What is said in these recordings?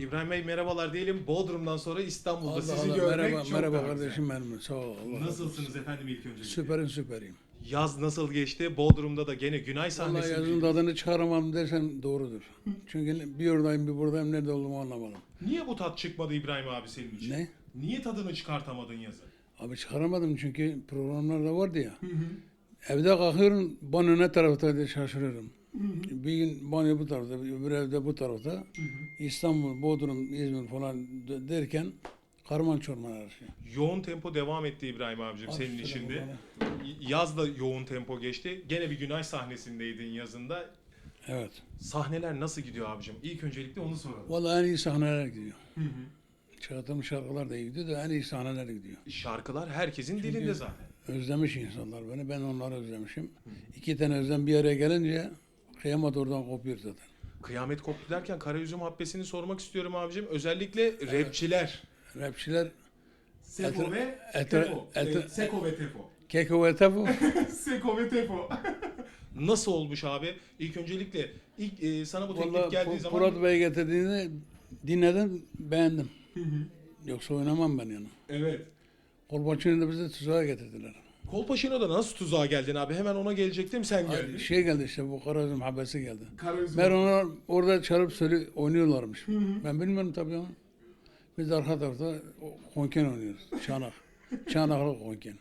İbrahim Bey merhabalar diyelim. Bodrum'dan sonra İstanbul'da Allah sizi Allah, görmek merhaba, çok merhaba güzel. kardeşim benim. Sağ ol. Allah. Nasılsınız efendim ilk önce? Süperin süperiyim. Yaz nasıl geçti? Bodrum'da da gene Günay sahnesi. yazın tadını çıkaramam dersen doğrudur. Çünkü bir oradayım bir buradayım nerede olduğumu anlamadım. Niye bu tat çıkmadı İbrahim abi senin için? Ne? Niye tadını çıkartamadın yazın? Abi çıkaramadım çünkü programlarda vardı ya. Evde kalkıyorum banyo ne tarafta diye şaşırıyorum. Bir gün banyo bu tarafta, öbür evde bu tarafta. İstanbul, Bodrum, İzmir falan de- derken karman çorman her şey. Yoğun tempo devam etti İbrahim abicim senin Aferin içinde. bana. Yaz da yoğun tempo geçti. Gene bir Günay sahnesindeydin yazında. Evet. Sahneler nasıl gidiyor abicim? İlk öncelikle onu soralım. Vallahi en iyi sahneler gidiyor. Çağatım şarkılar da iyi gidiyor da en iyi sahneler gidiyor. Şarkılar herkesin dilinde zaten. Özlemiş insanlar beni. Ben onları özlemişim. İki tane özlem bir araya gelince kıyamet oradan kopuyor zaten. Kıyamet koptu derken Karayüzüm Habbesi'ni sormak istiyorum abicim. Özellikle rapçiler. Rapçiler Seko Etra- ve etra- Tefo. etra- Ee, Seko ve Tefo. Keko ve Tefo. Seko ve Tefo. Nasıl olmuş abi? İlk öncelikle ilk e, sana bu teklif Vallahi geldiği Pu- zaman Murat Bey getirdiğinde dinledim, beğendim. Yoksa oynamam ben yani. Evet. Kolpaçino'yu da bize tuzağa getirdiler. Kolpaşino'da nasıl tuzağa geldin abi? Hemen ona gelecektim sen geldin. Şey geldi işte bu Karazım habesi geldi. Karayüzüm. Ben onlar orada çalıp söyle oynuyorlarmış. Ben bilmiyorum tabii ama. Biz arka tarafta konken oynuyoruz. Çanak. Çanaklı konken.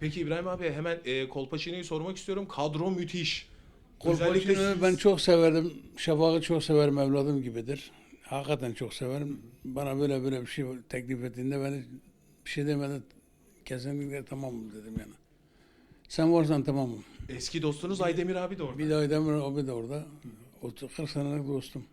Peki İbrahim abi hemen e, Kolpaşino'yu sormak istiyorum. Kadro müthiş. Özellikle Kolpaçino'yu siz- ben çok severdim. Şafak'ı çok severim evladım gibidir. Hakikaten çok severim. Bana böyle böyle bir şey teklif ettiğinde ben bir şey demeden kesinlikle tamamım dedim yani. Sen varsan tamamım. Eski dostunuz Aydemir abi de orada. Bir de Aydemir abi de orada. 30 40 senelik dostum.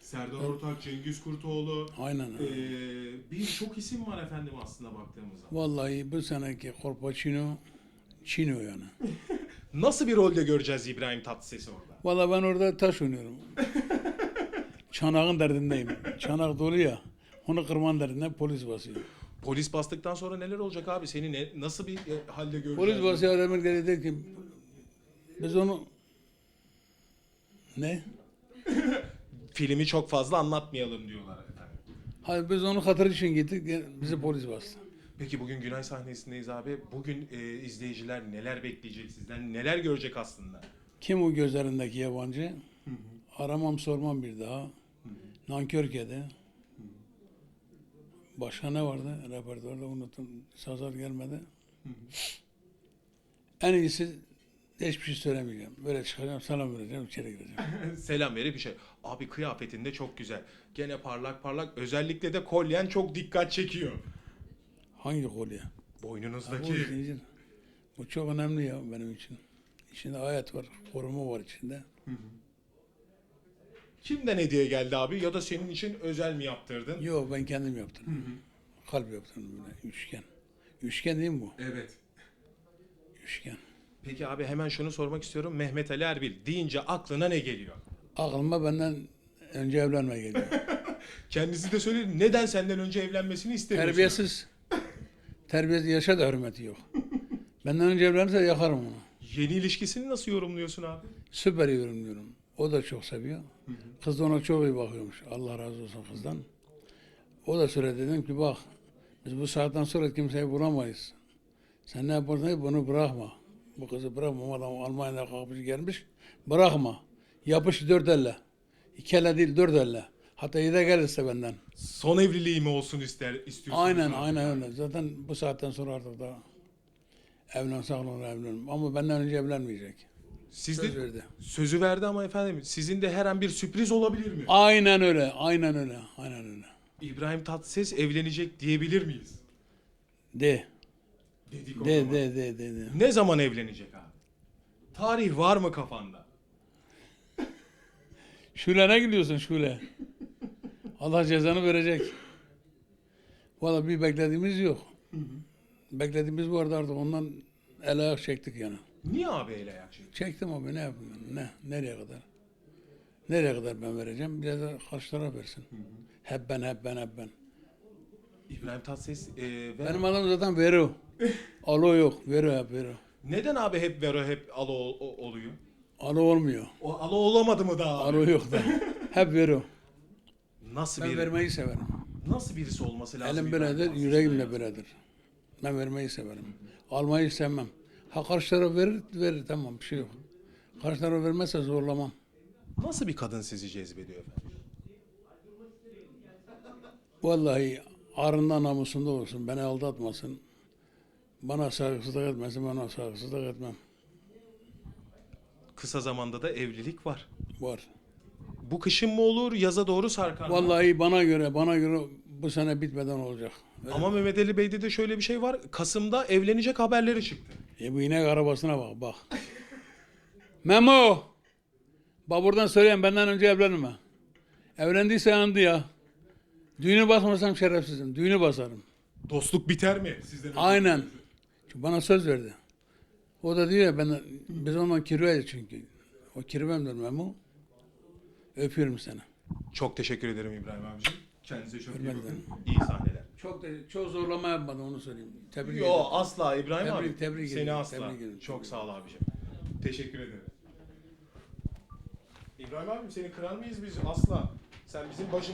Serdar Ortaç, Cengiz Kurtoğlu. Aynen. Ee, Birçok isim var efendim aslında baktığımızda. Vallahi bu seneki Kolpaçino Çino yani. Nasıl bir rolde göreceğiz İbrahim Tatlıses'i orada? Vallahi ben orada taş oynuyorum. Çanağın derdindeyim. Çanak dolu ya. Onu kırman derdinde polis basıyor. Polis bastıktan sonra neler olacak abi? Seni ne, nasıl bir e, halde göreceğiz? Polis basıyor geri dedi ki biz onu ne? Filmi çok fazla anlatmayalım diyorlar efendim. Hayır biz onu hatır için gittik gel- bizi polis bastı. Peki bugün Günay sahnesindeyiz abi. Bugün e, izleyiciler neler bekleyecek sizden? Neler görecek aslında? Kim o gözlerindeki yabancı? Aramam sormam bir daha. Nankör kedi. Başka ne vardı? Repertuarda unuttum. Sazar gelmedi. En iyisi hiçbir şey söylemeyeceğim. Böyle çıkacağım, selam vereceğim, içeri gireceğim. Selam verip bir şey. Abi kıyafetin de çok güzel. Gene parlak parlak. Özellikle de kolyen çok dikkat çekiyor. Hangi kolye? Boynunuzdaki. Bu, zincir. Bu çok önemli ya benim için. İçinde ayet var, koruma var içinde. Kimden hediye geldi abi? Ya da senin için özel mi yaptırdın? Yok ben kendim yaptım. Kalp yaptım böyle üçgen. Üçgen değil mi bu? Evet. Üçgen. Peki abi hemen şunu sormak istiyorum. Mehmet Ali Erbil deyince aklına ne geliyor? Aklıma benden önce evlenme geliyor. Kendisi de söyledi. Neden senden önce evlenmesini istemiyorsun? Terbiyesiz. Terbiyesiz yaşa da hürmeti yok. Benden önce evlenirse yakarım onu. Yeni ilişkisini nasıl yorumluyorsun abi? Süper yorumluyorum. O da çok seviyor. Kız da ona çok iyi bakıyormuş. Allah razı olsun kızdan. O da söyledi dedim ki bak biz bu saatten sonra kimseyi bulamayız. Sen ne yaparsan yap, bunu bırakma. Bu kızı bırakma. Adam Almanya'da kalkmış gelmiş. Bırakma. Yapış dört elle. İki elle değil dört elle. Hatta yedi gelirse benden. Son evliliği mi olsun ister istiyorsun? Aynen aynen öyle. Zaten bu saatten sonra artık da evlensek olur evlenirim. Ama benden önce evlenmeyecek. Siz Söz de verdi. sözü verdi ama efendim sizin de her an bir sürpriz olabilir mi? Aynen öyle. Aynen öyle. Aynen öyle. İbrahim Tatlıses evlenecek diyebilir miyiz? De. Dedik o De zaman. de de de de. Ne zaman evlenecek abi? Tarih var mı kafanda? Şule ne gidiyorsun Şule? Allah cezanı verecek. Valla bir beklediğimiz yok. Beklediğimiz vardı artık ondan el ayak çektik yani. Niye el ayak çekti? Çektim abi ne yapayım? Ne? Nereye kadar? Nereye kadar ben vereceğim? Biraz da karşı taraf versin. Hep ben, hep ben, hep ben. İbrahim Tatlıses e, ver- Benim adam zaten vero. Alo yok. Vero hep vero. neden abi hep Vero hep Alo ol- oluyor? Alo olmuyor. O Alo olamadı mı daha? abi? Alo yok da. Hep vero. Nasıl Ben biri? vermeyi severim. Nasıl birisi olması lazım? Elim böyledir, Tatlıses yüreğim Bey? de böyledir. Ben vermeyi severim. Almayı sevmem. Ha karşı taraf verir, verir tamam bir şey yok. Karşı taraf vermezse zorlamam. Nasıl bir kadın sizi cezbediyor efendim? Vallahi arında namusunda olsun, beni aldatmasın. Bana saygısızlık etmesin, bana saygısızlık etmem. Kısa zamanda da evlilik var. Var. Bu kışın mı olur, yaza doğru sarkar mı? Vallahi bana göre, bana göre bu sene bitmeden olacak. Ama Mehmet Ali Bey'de de şöyle bir şey var. Kasım'da evlenecek haberleri çıktı. E bu inek arabasına bak, bak. Memo! Bak buradan söyleyeyim, benden önce evlenme. Evlendiyse yandı ya. Düğünü basmasam şerefsizim, düğünü basarım. Dostluk biter mi? Sizden önce? Aynen. Çünkü bana söz verdi. O da diyor ya ben biz ondan kirveyiz çünkü. O kirvemdir Memo. Öpüyorum seni. Çok teşekkür ederim İbrahim abicim. Kendinize çok iyi bakın. İyi sahneler. Çok da çok zorlama yapmadı onu söyleyeyim. Tebrik Yo ederim. asla İbrahim Tebrik- abi. tebrik Seni ederim, asla. tebrik ederim. Çok sağ ol abicim. Teşekkür ederim. İbrahim abim seni kırar mıyız biz? Asla. Sen bizim başımız